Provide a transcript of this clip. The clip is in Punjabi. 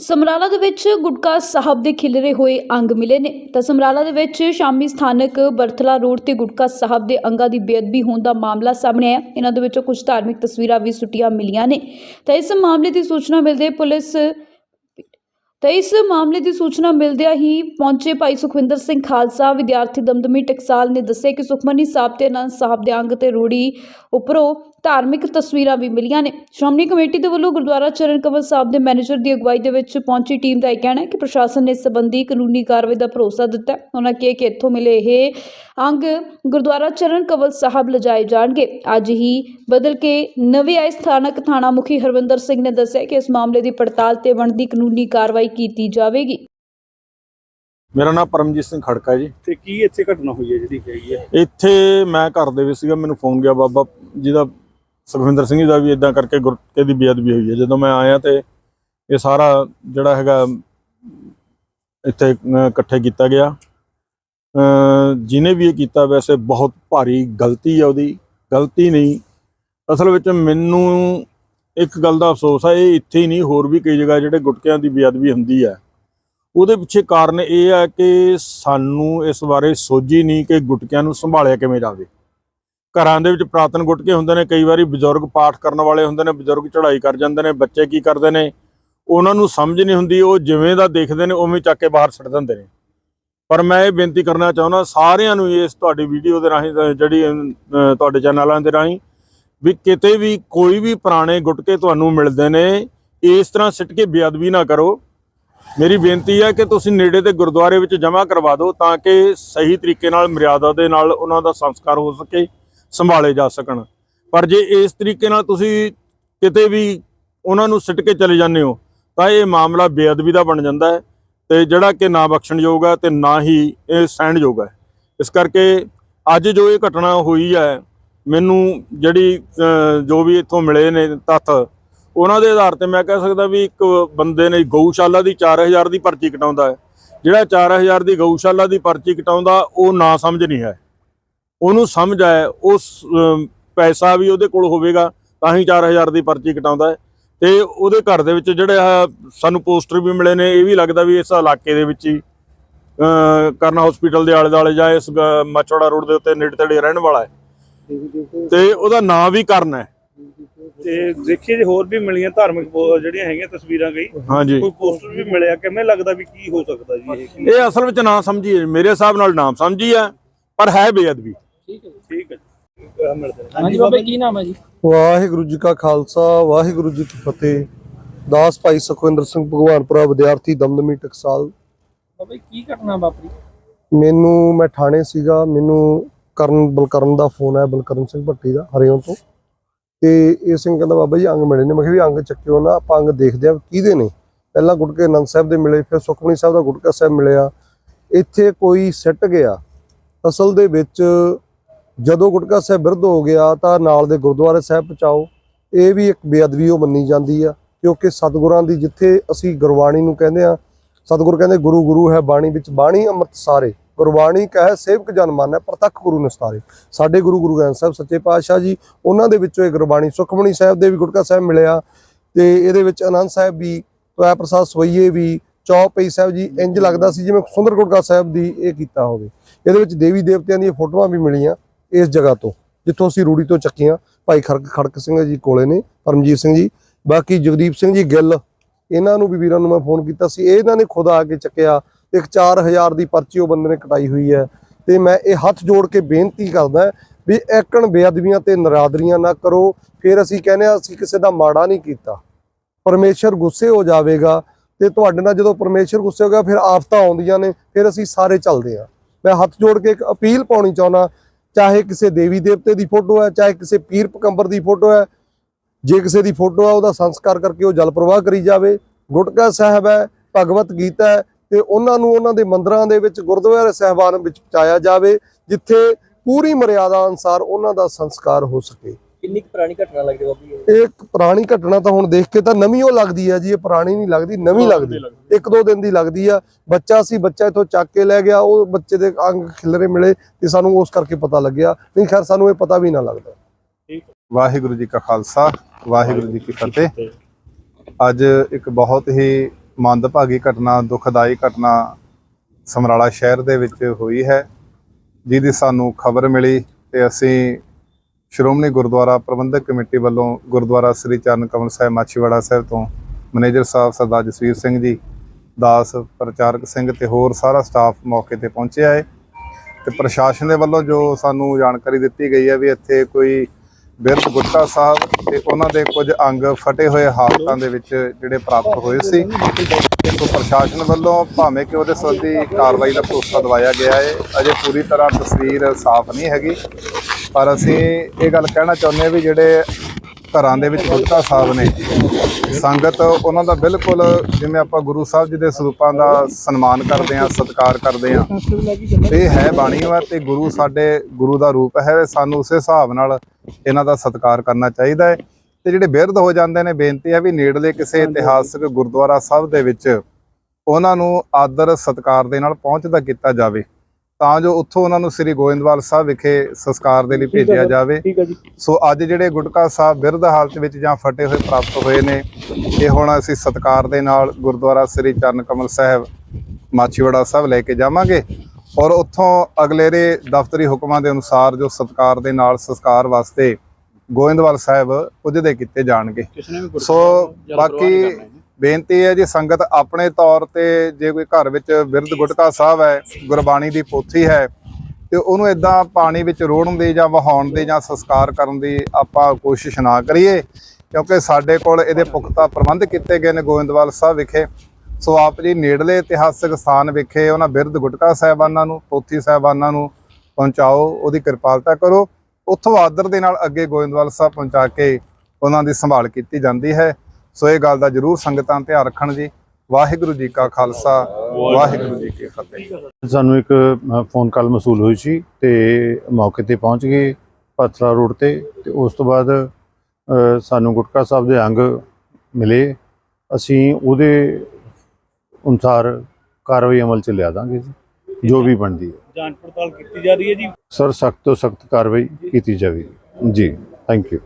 ਸਮਰਾਲਾ ਦੇ ਵਿੱਚ ਗੁਟਕਾ ਸਾਹਿਬ ਦੇ ਖਿਲਰੇ ਹੋਏ ਅੰਗ ਮਿਲੇ ਨੇ। ਤਾਂ ਸਮਰਾਲਾ ਦੇ ਵਿੱਚ ਸ਼ਾਮੀ ਸਥਾਨਕ ਬਰਥਲਾ ਰੋਡ ਤੇ ਗੁਟਕਾ ਸਾਹਿਬ ਦੇ ਅੰਗਾਂ ਦੀ ਬੇਅਦਬੀ ਹੋਣ ਦਾ ਮਾਮਲਾ ਸਾਹਮਣੇ ਆਇਆ। ਇਹਨਾਂ ਦੇ ਵਿੱਚੋਂ ਕੁਝ ਧਾਰਮਿਕ ਤਸਵੀਰਾਂ ਵੀ ਸੁੱਟੀਆਂ ਮਿਲੀਆਂ ਨੇ। ਤਾਂ ਇਸ ਮਾਮਲੇ ਦੀ ਸੂਚਨਾ ਮਿਲਦੇ ਪੁਲਿਸ ਤਾਂ ਇਸ ਮਾਮਲੇ ਦੀ ਸੂਚਨਾ ਮਿਲਦਿਆਂ ਹੀ ਪਹੁੰਚੇ ਭਾਈ ਸੁਖਵਿੰਦਰ ਸਿੰਘ ਖਾਲਸਾ, ਵਿਦਿਆਰਥੀ ਦਮਦਮੀ ਟਕਸਾਲ ਨੇ ਦੱਸਿਆ ਕਿ ਸੁਖਮਨੀ ਸਾਹਿਬ ਤੇ ਅਨੰਦ ਸਾਹਿਬ ਦੇ ਅੰਗ ਤੇ ਰੂੜੀ ਉੱਪਰੋਂ ਧਾਰਮਿਕ ਤਸਵੀਰਾਂ ਵੀ ਮਿਲੀਆਂ ਨੇ। ਸ਼੍ਰੋਮਣੀ ਕਮੇਟੀ ਦੇ ਵੱਲੋਂ ਗੁਰਦੁਆਰਾ ਚਰਨ ਕਮਲ ਸਾਹਿਬ ਦੇ ਮੈਨੇਜਰ ਦੀ ਅਗਵਾਈ ਦੇ ਵਿੱਚ ਪਹੁੰਚੀ ਟੀਮ ਦਾ ਇਹ ਕਹਿਣਾ ਹੈ ਕਿ ਪ੍ਰਸ਼ਾਸਨ ਨੇ ਇਸ ਸੰਬੰਧੀ ਕਾਨੂੰਨੀ ਕਾਰਵਾਈ ਦਾ ਭਰੋਸਾ ਦਿੱਤਾ ਹੈ। ਉਹਨਾਂ ਕਿਹਾ ਕਿ ਇੱਥੋਂ ਮਿਲੇ ਇਹ ਅੰਗ ਗੁਰਦੁਆਰਾ ਚਰਨ ਕਮਲ ਸਾਹਿਬ ਲਿਜਾਏ ਜਾਣਗੇ। ਅੱਜ ਹੀ ਬਦਲ ਕੇ ਨਵੇਂ ਆਏ ਸਥਾਨਕ ਥਾਣਾ ਮੁਖੀ ਹਰਵਿੰਦਰ ਸਿੰਘ ਨੇ ਦੱਸਿਆ ਕਿ ਇਸ ਮਾਮਲੇ ਦੀ ਪੜਤਾਲ ਤੇ ਬਣਦੀ ਕਾਨੂੰਨੀ ਕਾਰਵਾਈ ਕੀਤੀ ਜਾਵੇਗੀ। ਮੇਰਾ ਨਾਮ ਪਰਮਜੀਤ ਸਿੰਘ ਖੜਕਾ ਜੀ। ਤੇ ਕੀ ਇੱਥੇ ਘਟਨਾ ਹੋਈ ਹੈ ਜਿਹੜੀ ਹੈਗੀ ਹੈ? ਇੱਥੇ ਮੈਂ ਘਰ ਦੇ ਵਿੱਚ ਸੀਗਾ ਮੈਨੂੰ ਫੋਨ ਗਿਆ ਬਾਬਾ ਜਿਹਦਾ ਸੁਖਵਿੰਦਰ ਸਿੰਘ ਜੀ ਦਾ ਵੀ ਇਦਾਂ ਕਰਕੇ ਗੁਰਕੇ ਦੀ ਬੇਅਦਬੀ ਹੋਈ ਹੈ। ਜਦੋਂ ਮੈਂ ਆਇਆ ਤੇ ਇਹ ਸਾਰਾ ਜਿਹੜਾ ਹੈਗਾ ਇੱਥੇ ਇਕੱਠੇ ਕੀਤਾ ਗਿਆ। ਜਿਨੇ ਵੀ ਇਹ ਕੀਤਾ ਵੈਸੇ ਬਹੁਤ ਭਾਰੀ ਗਲਤੀ ਹੈ ਉਹਦੀ। ਗਲਤੀ ਨਹੀਂ। ਅਸਲ ਵਿੱਚ ਮੈਨੂੰ ਇੱਕ ਗੱਲ ਦਾ ਅਫਸੋਸ ਹੈ ਇਹ ਇੱਥੇ ਹੀ ਨਹੀਂ, ਹੋਰ ਵੀ ਕਈ ਜਗ੍ਹਾ ਜਿਹੜੇ ਗੁਟਕਿਆਂ ਦੀ ਬੇਅਦਬੀ ਹੁੰਦੀ ਹੈ ਉਹਦੇ ਪਿੱਛੇ ਕਾਰਨ ਇਹ ਹੈ ਕਿ ਸਾਨੂੰ ਇਸ ਬਾਰੇ ਸੋਝੀ ਨਹੀਂ ਕਿ ਗੁਟਕਿਆਂ ਨੂੰ ਸੰਭਾਲਿਆ ਕਿਵੇਂ ਜਾਵੇ। ਘਰਾਂ ਦੇ ਵਿੱਚ ਪ੍ਰਾਤਨ ਗੁਟਕੇ ਹੁੰਦੇ ਨੇ, ਕਈ ਵਾਰੀ ਬਜ਼ੁਰਗ ਪਾਠ ਕਰਨ ਵਾਲੇ ਹੁੰਦੇ ਨੇ, ਬਜ਼ੁਰਗ ਚੜ੍ਹਾਈ ਕਰ ਜਾਂਦੇ ਨੇ, ਬੱਚੇ ਕੀ ਕਰਦੇ ਨੇ, ਉਹਨਾਂ ਨੂੰ ਸਮਝ ਨਹੀਂ ਹੁੰਦੀ, ਉਹ ਜਿਵੇਂ ਦਾ ਦੇਖਦੇ ਨੇ, ਉਵੇਂ ਚੱਕ ਕੇ ਬਾਹਰ ਛੱਡ ਦਿੰਦੇ ਨੇ। ਪਰ ਮੈਂ ਇਹ ਬੇਨਤੀ ਕਰਨਾ ਚਾਹੁੰਦਾ, ਸਾਰਿਆਂ ਨੂੰ ਇਸ ਤੁਹਾਡੀ ਵੀਡੀਓ ਦੇ ਰਾਹੀਂ ਜਿਹੜੀ ਤੁਹਾਡੇ ਚੈਨਲਾਂ ਦੇ ਰਾਹੀਂ ਵੀ ਕਿਤੇ ਵੀ ਕੋਈ ਵੀ ਪੁਰਾਣੇ ਗੁਟਕੇ ਤੁਹਾਨੂੰ ਮਿਲਦੇ ਨੇ, ਇਸ ਤਰ੍ਹਾਂ ਸਿੱਟ ਕੇ ਬੇਅਦਬੀ ਨਾ ਕਰੋ। ਮੇਰੀ ਬੇਨਤੀ ਹੈ ਕਿ ਤੁਸੀਂ ਨੇੜੇ ਦੇ ਗੁਰਦੁਆਰੇ ਵਿੱਚ ਜਮ੍ਹਾਂ ਕਰਵਾ ਦਿਓ ਤਾਂ ਕਿ ਸਹੀ ਤਰੀਕੇ ਨਾਲ, ਮਰਿਆਦਾ ਦੇ ਨਾਲ ਉਹਨਾਂ ਦਾ ਸੰਸਕਾਰ ਹੋ ਸਕੇ, ਸੰਭਾਲੇ ਜਾ ਸਕਣ। ਪਰ ਜੇ ਇਸ ਤਰੀਕੇ ਨਾਲ ਤੁਸੀਂ ਕਿਤੇ ਵੀ ਉਹਨਾਂ ਨੂੰ ਸਿੱਟ ਕੇ ਚਲੇ ਜਾਂਦੇ ਹੋ, ਤਾਂ ਇਹ ਮਾਮਲਾ ਬੇਅਦਬੀ ਦਾ ਬਣ ਜਾਂਦਾ ਹੈ ਤੇ ਜਿਹੜਾ ਕਿ ਨਾ ਬਖਸ਼ਣਯੋਗ ਹੈ ਤੇ ਨਾ ਹੀ ਇਹ ਸਹਿਣਯੋਗ ਹੈ। ਇਸ ਕਰਕੇ ਅੱਜ ਜੋ ਇਹ ਘਟਨਾ ਹੋਈ ਹੈ ਮੈਨੂੰ ਜਿਹੜੀ ਜੋ ਵੀ ਇੱਥੋਂ ਮਿਲੇ ਨੇ ਤੱਥ, ਉਹਨਾਂ ਦੇ ਆਧਾਰ ਤੇ ਮੈਂ ਕਹਿ ਸਕਦਾ ਵੀ ਇੱਕ ਬੰਦੇ ਨੇ ਗਊਸ਼ਾਲਾ ਦੀ 4000 ਦੀ ਪਰਚੀ ਕਟਾਉਂਦਾ ਹੈ। ਜਿਹੜਾ 4000 ਦੀ ਗਊਸ਼ਾਲਾ ਦੀ ਪਰਚੀ ਕਟਾਉਂਦਾ, ਉਹ ਨਾ ਸਮਝ ਨਹੀਂ ਹੈ। ਉਹਨੂੰ ਸਮਝ ਆਇਆ, ਉਸ ਪੈਸਾ ਵੀ ਉਹਦੇ ਕੋਲ ਹੋਵੇਗਾ, ਤਾਂ ਹੀ 4000 ਦੀ ਪਰਚੀ ਕਟਾਉਂਦਾ ਹੈ। ਤੇ ਉਹਦੇ ਘਰ ਦੇ ਵਿੱਚ ਜਿਹੜੇ ਆ ਸਾਨੂੰ ਪੋਸਟਰ ਵੀ ਮਿਲੇ ਨੇ, ਇਹ ਵੀ ਲੱਗਦਾ ਵੀ ਇਸ ਇਲਾਕੇ ਦੇ ਵਿੱਚ ਹੀ ਕਰਨਾ ਹਸਪੀਟਲ ਦੇ ਆਲੇ ਦੁਆਲੇ ਜਾਂ ਇਸ ਗ- ਮਚੌੜਾ ਰੋਡ ਦੇ ਉੱਤੇ ਨੇੜੇ ਤੇੜੇ ਰਹਿਣ ਵਾਲਾ ਹੈ। ਤੇ ਉਹਦਾ ਨਾਂ ਵੀ ਕਰਨ ਹੈ। ਤੇ ਦੇਖੀਏ ਜੇ ਹੋਰ ਵੀ ਮਿਲੀਆਂ ਧਾਰਮਿਕ ਜਿਹੜੀਆਂ ਹੈਗੀਆਂ ਤਸਵੀਰਾਂ ਗਈ ਹਾਂਜੀ। ਕੋਈ ਪੋਸਟਰ ਵੀ ਮਿਲਿਆ ਕਿਵੇਂ ਲੱਗਦਾ ਵੀ ਕੀ ਹੋ ਸਕਦਾ ਜੀ ਇਹ ਕੀ- ਇਹ ਅਸਲ ਵਿੱਚ ਨਾ ਸਮਝੀਏ ਮੇਰੇ ਹਿਸਾਬ ਨਾਲ ਨਾਮ ਸਮਝੀ ਹੈ ਪਰ ਹੈ ਬੇਅਦਬੀ। ਠੀਕ ਹੈ ਜੀ। ਆਹ ਮਿਲਦੇ ਨੇ ਹਾਂਜੀ ਬਾਬਾ ਜੀ, ਕੀ ਨਾਮ ਹੈ ਜੀ? ਵਾਹਿਗੁਰੂ ਜੀ ਕਾ ਖਾਲਸਾ ਵਾਹਿਗੁਰੂ ਜੀ ਕੀ ਫਤਿਹ। ਦਾਸ ਭਾਈ ਸੁਖਵਿੰਦਰ ਸਿੰਘ ਭਗਵਾਨਪੁਰਾ ਵਿਦਿਆਰਥੀ ਦਮਦਮੀ ਟਕਸਾਲ। ਬਾਬਾ ਕੀ ਘਟਨਾ ਵਾਪਰੀ ਮੈਨੂੰ ਮੈਂ ਥਾਣੇ ਸੀਗਾ ਮੈਨੂੰ ਕਰਨ, ਬਲਕਰਨ ਦਾ ਫੋਨ ਆਇਆ ਬਲਕਰਨ ਸਿੰਘ ਭੱਟੀ ਦਾ, ਹਰਿਓਂ ਤੋਂ। ਤੇ ਇਹ ਸਿੰਘ ਕਹਿੰਦਾ, ਬਾਬਾ ਜੀ, ਅੰਗ ਮਿਲੇ ਨੇ। ਮੈਂ ਕਿਹਾ, ਵੀ ਅੰਗ ਚੱਕਿਓ ਨਾ, ਆਪਾਂ ਅੰਗ ਦੇਖਦੇ ਆ ਕਿਹਦੇ ਨੇ? ਪਹਿਲਾਂ ਗੁਟਕੇ ਆਨੰਦ ਸਾਹਿਬ ਦੇ ਮਿਲੇ, ਫਿਰ ਸੁਖਮਨੀ ਸਾਹਿਬ ਦਾ ਗੁਟਕਾ ਸਾਹਿਬ ਮਿਲਿਆ। ਇੱਥੇ ਕੋਈ ਸਿੱਟ ਗਿਆ। ਅਸਲ ਦੇ ਵਿੱਚ ਜਦੋਂ ਗੁਟਕਾ ਸਾਹਿਬ ਬਿਰਧ ਹੋ ਗਿਆ, ਤਾਂ ਨਾਲ ਦੇ ਗੁਰਦੁਆਰੇ ਸਾਹਿਬ ਪਹੁੰਚਾਓ। ਇਹ ਵੀ ਇੱਕ ਬੇਅਦਬੀ ਉਹ ਮੰਨੀ ਜਾਂਦੀ ਆ, ਕਿਉਂਕਿ ਸਤਿਗੁਰਾਂ ਦੀ ਜਿੱਥੇ ਅਸੀਂ ਗੁਰਬਾਣੀ ਨੂੰ ਕਹਿੰਦੇ ਆ ਸਤਿਗੁਰ ਕਹਿੰਦੇ, ਗੁਰੂ ਗੁਰੂ ਹੈ ਬਾਣੀ ਵਿੱਚ, ਬਾਣੀ ਅੰਮ੍ਰਿਤ ਸਾਰੇ ਗੁਰਬਾਣੀ ਕਹੇ, ਸੇਵਕ ਜਨ ਮਾਨੈ, ਪ੍ਰਤੱਖ ਗੁਰੂ ਨਿਸਤਾਰੇ। ਸਾਡੇ ਗੁਰੂ ਗੁਰੂ ਗ੍ਰੰਥ ਸਾਹਿਬ ਸੱਚੇ ਪਾਤਸ਼ਾਹ ਜੀ, ਉਹਨਾਂ ਦੇ ਵਿੱਚੋਂ ਇਹ ਗੁਰਬਾਣੀ ਸੁਖਮਣੀ ਸਾਹਿਬ ਦੇ ਵੀ ਗੁਟਕਾ ਸਾਹਿਬ ਮਿਲਿਆ ਤੇ ਇਹਦੇ ਵਿੱਚ ਆਨੰਦ ਸਾਹਿਬ ਵੀ ਤੋਇਆ ਪ੍ਰਸਾਦ ਸਵਈਏ ਵੀ ਚੌਪਈ ਸਾਹਿਬ ਜੀ ਇੰਜ ਲੱਗਦਾ ਸੀ ਜਿਵੇਂ ਸੁੰਦਰ ਗੁਟਕਾ ਸਾਹਿਬ ਦੀ ਇਹ ਕੀਤਾ ਹੋਵੇ। ਇਹਦੇ ਵਿੱਚ ਦੇਵੀ ਦੇਵਤਿਆਂ ਦੀਆਂ ਫੋਟੋਆਂ ਵੀ ਮਿਲੀਆਂ ਇਸ ਜਗ੍ਹਾ ਤੋਂ, ਜਿੱਥੋਂ ਅਸੀਂ ਰੂੜੀ ਤੋਂ ਚੱਕੀਆਂ। ਭਾਈ ਖੜਕ ਖੜਕ ਸਿੰਘ ਜੀ ਕੋਲੇ ਨੇ, ਪਰਮਜੀਤ ਸਿੰਘ ਜੀ। ਬਾਕੀ ਜਗਦੀਪ ਸਿੰਘ ਜੀ ਗਿੱਲ, ਇਹਨਾਂ ਨੂੰ ਵੀ ਵੀਰਾਂ ਨੂੰ ਮੈਂ ਫੋਨ ਕੀਤਾ ਸੀ। ਇਹਨਾਂ ਨੇ ਖੁਦ ਆ ਕੇ ਚੱਕਿਆ ਇੱਕ 4000 ਦੀ ਪਰਚੀ ਉਹ ਬੰਦੇ ਨੇ ਕਟਾਈ ਹੋਈ ਹੈ। ਤੇ ਮੈਂ ਇਹ ਹੱਥ ਜੋੜ ਕੇ ਬੇਨਤੀ ਕਰਦਾ ਵੀ ਐਕਣ ਬੇਅਦਬੀਆਂ ਤੇ ਨਰਾਦਰੀਆਂ ਨਾ ਕਰੋ। ਫਿਰ ਅਸੀਂ ਕਹਿੰਦੇ ਹਾਂ, ਅਸੀਂ ਕਿਸੇ ਦਾ ਮਾੜਾ ਨਹੀਂ ਕੀਤਾ। ਪਰਮੇਸ਼ਰ ਗੁੱਸੇ ਹੋ ਜਾਵੇਗਾ ਤੇ ਤੁਹਾਡੇ ਨਾਲ ਜਦੋਂ ਪਰਮੇਸ਼ਰ ਗੁੱਸੇ ਹੋ ਗਿਆ, ਫਿਰ ਆਫਤਾਂ ਆਉਂਦੀਆਂ ਨੇ, ਫਿਰ ਅਸੀਂ ਸਾਰੇ ਚੱਲਦੇ ਆ ਮੈਂ ਹੱਥ ਜੋੜ ਕੇ ਇੱਕ ਅਪੀਲ ਪਾਉਣੀ ਚਾਹੁੰਦਾ ਚਾਹੇ ਕਿਸੇ ਦੇਵੀ ਦੇਵਤੇ ਦੀ ਫੋਟੋ ਹੈ, ਚਾਹੇ ਕਿਸੇ ਪੀਰ ਪਕੰਬਰ ਦੀ ਫੋਟੋ ਹੈ, ਜੇ ਕਿਸੇ ਦੀ ਫੋਟੋ ਹੈ, ਉਹਦਾ ਸੰਸਕਾਰ ਕਰਕੇ ਉਹ ਜਲ ਪ੍ਰਵਾਹ ਕਰੀ ਜਾਵੇ। ਗੁਟਕਾ ਸਾਹਿਬ ਹੈ, ਭਗਵਤ ਗੀਤਾ ਹੈ ਤੇ ਉਹਨਾਂ ਨੂੰ ਉਹਨਾਂ ਦੇ ਮੰਦਰਾਂ ਦੇ ਵਿੱਚ ਗੁਰਦੁਆਰੇ ਸਹਿਬਾਨ ਵਿੱਚ ਪਹੁੰਚਾਇਆ ਜਾਵੇ ਜਿੱਥੇ ਪੂਰੀ ਮਰਿਆਦਾ ਅਨਸਾਰ ਉਹਨਾਂ ਦਾ ਸੰਸਕਾਰ ਹੋ ਸਕੇ। ਕਿੰਨੀ ਕੁ ਪੁਰਾਣੀ ਘਟਨਾ ਲੱਗਦੀ ਬਾਬਾ? ਇਹ ਇੱਕ ਪੁਰਾਣੀ ਘਟਨਾ ਤਾਂ ਹੁਣ ਦੇਖ ਕੇ ਤਾਂ ਨਵੀਂ ਉਹ ਲੱਗਦੀ ਹੈ ਜੀ ਇਹ ਪੁਰਾਣੀ ਨਹੀਂ ਲੱਗਦੀ ਨਵੀਂ ਲੱਗਦੀ। ਇੱਕ ਦੋ ਦਿਨ ਦੀ ਲੱਗਦੀ ਆ। ਬੱਚਾ ਸੀ ਬੱਚਾ ਇਥੋਂ ਚੱਕ ਕੇ ਲੈ ਗਿਆ ਉਹ ਬੱਚੇ ਦੇ ਅੰਗ ਖਿਲਰੇ ਮਿਲੇ ਤੇ ਸਾਨੂੰ ਉਸ ਕਰਕੇ ਪਤਾ ਲੱਗਿਆ। ਨਹੀਂ ਖੈਰ ਸਾਨੂੰ ਇਹ ਪਤਾ ਵੀ ਨਾ ਲੱਗਦਾ। ਵਾਹਿਗੁਰੂ ਜੀ ਕਾ ਖਾਲਸਾ ਵਾਹਿਗੁਰੂ ਜੀ ਕੀ ਫਤਿਹ। ਅੱਜ ਇੱਕ ਬਹੁਤ ਹੀ ਮੰਦਭਾਗੀ ਘਟਨਾ, ਦੁਖਦਾਈ ਘਟਨਾ ਸਮਰਾਲਾ ਸ਼ਹਿਰ ਦੇ ਵਿੱਚ ਹੋਈ ਹੈ, ਜਿਹਦੀ ਸਾਨੂੰ ਖਬਰ ਮਿਲੀ ਤੇ ਅਸੀਂ ਸ਼੍ਰੋਮਣੀ ਗੁਰਦੁਆਰਾ ਪ੍ਰਬੰਧਕ ਕਮੇਟੀ ਵੱਲੋਂ ਗੁਰਦੁਆਰਾ ਸ੍ਰੀ ਚਰਨ ਕਮਲ ਸਾਹਿਬ, ਮਾਛੀਵਾੜਾ ਸਾਹਿਬ ਤੋਂ ਮੈਨੇਜਰ ਸਾਹਿਬ ਸਰਦਾਰ ਜਸਵੀਰ ਸਿੰਘ ਜੀ, ਦਾਸ ਪ੍ਰਚਾਰਕ ਸਿੰਘ ਤੇ ਹੋਰ ਸਾਰਾ ਸਟਾਫ ਮੌਕੇ ਤੇ ਪਹੁੰਚਿਆ ਹੈ ਤੇ ਪ੍ਰਸ਼ਾਸਨ ਦੇ ਵੱਲੋਂ ਜੋ ਸਾਨੂੰ ਜਾਣਕਾਰੀ ਦਿੱਤੀ ਗਈ ਹੈ ਵੀ ਇੱਥੇ ਕੋਈ ਬਿਰਧ ਗੁੱਟਾ ਸਾਹਿਬ ਤੇ ਉਹਨਾਂ ਦੇ ਕੁਝ ਅੰਗ ਫਟੇ ਹੋਏ ਹਾਲਤਾਂ ਦੇ ਵਿੱਚ ਜਿਹੜੇ ਪ੍ਰਾਪਤ ਹੋਏ ਸੀ। ਸੋ ਪ੍ਰਸ਼ਾਸਨ ਵੱਲੋਂ ਭਾਵੇਂ ਕਿ ਉਹਦੇ ਸੰਬੰਧੀ ਕਾਰਵਾਈ ਦਾ ਭਰੋਸਾ ਦਵਾਇਆ ਗਿਆ ਹੈ, ਅਜੇ ਪੂਰੀ ਤਰ੍ਹਾਂ ਤਸਵੀਰ ਸਾਫ਼ ਨਹੀਂ ਹੈਗੀ। ਪਰ ਅਸੀਂ ਇਹ ਗੱਲ ਕਹਿਣਾ ਚਾਹੁੰਦੇ ਹਾਂ ਵੀ ਜਿਹੜੇ ਘਰਾਂ ਦੇ ਵਿੱਚ ਗੁਟਕਾ ਸਾਹਿਬ ਨੇ, ਸੰਗਤ ਉਹਨਾਂ ਦਾ ਬਿਲਕੁਲ ਜਿਵੇਂ ਆਪਾਂ ਗੁਰੂ ਸਾਹਿਬ ਜੀ ਦੇ ਸਰੂਪਾਂ ਦਾ ਸਨਮਾਨ ਕਰਦੇ ਹਾਂ, ਸਤਿਕਾਰ ਕਰਦੇ ਹਾਂ। ਇਹ ਹੈ ਬਾਣੀ ਵਾ ਤੇ ਗੁਰੂ ਸਾਡੇ ਗੁਰੂ ਦਾ ਰੂਪ ਹੈ, ਸਾਨੂੰ ਉਸੇ ਹਿਸਾਬ ਨਾਲ ਇਹਨਾਂ ਦਾ ਸਤਿਕਾਰ ਕਰਨਾ ਚਾਹੀਦਾ ਹੈ। ਤੇ ਜਿਹੜੇ ਬਿਰਧ ਹੋ ਜਾਂਦੇ ਨੇ ਬੇਨਤੀ ਹੈ ਵੀ ਨੇੜਲੇ ਕਿਸੇ ਇਤਿਹਾਸਕ ਗੁਰਦੁਆਰਾ ਸਾਹਿਬ ਦੇ ਵਿੱਚ ਉਹਨਾਂ ਨੂੰ ਆਦਰ ਸਤਿਕਾਰ ਦੇ ਨਾਲ ਪਹੁੰਚਦਾ ਕੀਤਾ ਜਾਵੇ। ਤਾਂ ਜੋ ਉੱਥੋਂ ਉਹਨਾਂ ਨੂੰ ਸ੍ਰੀ ਗੋਇੰਦਵਾਲ ਸਾਹਿਬ ਵਿਖੇ ਸੰਸਕਾਰ ਦੇ ਲਈ ਭੇਜਿਆ ਜਾਵੇ। ਸੋ ਅੱਜ ਜਿਹੜੇ ਗੁਟਕਾ ਸਾਹਿਬ ਬਿਰਧ ਹਾਲਤ ਵਿੱਚ ਜਾਂ ਫਟੇ ਹੋਏ ਪ੍ਰਾਪਤ ਹੋਏ ਨੇ ਇਹ ਹੁਣ ਅਸੀਂ ਸਤਕਾਰ ਦੇ ਨਾਲ ਗੁਰਦੁਆਰਾ ਸ੍ਰੀ ਚਰਨ ਕਮਲ ਸਾਹਿਬ ਮਾਚੀਵਾੜਾ ਸਾਹਿਬ ਲੈ ਕੇ ਜਾਵਾਂਗੇ। ਔਰ ਉੱਥੋਂ ਅਗਲੇਰੇ ਦਫ਼ਤਰੀ ਹੁਕਮਾਂ ਦੇ ਅਨੁਸਾਰ ਜੋ ਸਤਕਾਰ ਦੇ ਨਾਲ ਸੰਸਕਾਰ ਵਾਸਤੇ ਗੋਇੰਦਵਾਲ ਸਾਹਿਬ ਪੁੱਜਦੇ ਕੀਤੇ ਜਾਣਗੇ। ਸੋ ਬਾਕੀ ਬੇਨਤੀ ਹੈ ਜੀ ਸੰਗਤ ਆਪਣੇ ਤੌਰ ਤੇ ਜੇ ਕੋਈ ਘਰ ਵਿੱਚ ਬਿਰਧ ਗੁਟਕਾ ਸਾਹਿਬ ਹੈ ਗੁਰਬਾਣੀ ਦੀ ਪੋਥੀ ਹੈ ਤੇ ਉਹਨੂੰ ਇਦਾਂ ਪਾਣੀ ਵਿੱਚ ਰੋੜਨ ਦੀ ਜਾਂ ਵਹਾਉਣ ਦੀ ਜਾਂ ਸੰਸਕਾਰ ਕਰਨ ਦੀ ਆਪਾਂ ਕੋਸ਼ਿਸ਼ ਨਾ ਕਰੀਏ ਕਿਉਂਕਿ ਸਾਡੇ ਕੋਲ ਇਹਦੇ ਪੁਖਤਾ ਪ੍ਰਬੰਧ ਕੀਤੇ ਗਏ ਨੇ ਗੋਇੰਦਵਾਲ ਸਾਹਿਬ ਵਿਖੇ। ਸੋ ਆਪ ਜੀ ਨੇੜਲੇ ਇਤਿਹਾਸਕ ਸਥਾਨ ਵਿਖੇ ਉਹਨਾਂ ਬਿਰਧ ਗੁਟਕਾ ਸਾਹਿਬਾਨਾਂ ਨੂੰ, ਪੋਥੀ ਸਾਹਿਬਾਨਾਂ ਨੂੰ ਪਹੁੰਚਾਓ, ਉਹਦੀ ਕਿਰਪਾਲਤਾ ਕਰੋ। ਉੱਥੋਂ ਆਦਰ ਦੇ ਨਾਲ ਅੱਗੇ ਗੋਇੰਦਵਾਲ ਸਾਹਿਬ ਪਹੁੰਚਾ ਕੇ ਉਹਨਾਂ ਦੀ ਸੰਭਾਲ ਕੀਤੀ ਜਾਂਦੀ ਹੈ। ਸੋ ਇਹ ਗੱਲ ਦਾ ਜਰੂਰ ਸੰਗਤਾਂ ਧਿਆਨ ਰੱਖਣ ਜੀ। ਵਾਹਿਗੁਰੂ ਜੀ ਕਾ ਖਾਲਸਾ, ਵਾਹਿਗੁਰੂ ਜੀ ਕੀ ਫਤਿਹ। ਸਾਨੂੰ ਇੱਕ ਫੋਨ ਕਾਲ ਮਸੂਲ ਹੋਈ ਸੀ ਤੇ ਮੌਕੇ ਤੇ ਪਹੁੰਚ ਗਏ ਪਥਰਾ ਰੋਡ ਤੇ ਤੇ ਉਸ ਤੋਂ ਬਾਅਦ ਸਾਨੂੰ ਗੁਟਕਾ ਸਾਹਿਬ ਦੇ ਅੰਗ ਮਿਲੇ। ਅਸੀਂ ਉਹਦੇ ਅਨੁਸਾਰ ਕਾਰਵਾਈ ਅਮਲ ਚ ਲਿਆ ਦਾਂਗੇ ਜੀ ਜੋ ਵੀ ਬਣਦੀ ਹੈ। ਜਾਂਚ ਪੜਤਾਲ ਕੀਤੀ ਜਾ ਰਹੀ ਹੈ ਜੀ? ਸਰ ਸਖਤ ਤੋਂ ਸਖਤ ਕਾਰਵਾਈ ਕੀਤੀ ਜਾਵੇਗੀ ਜੀ ਥੈਂਕ ਯੂ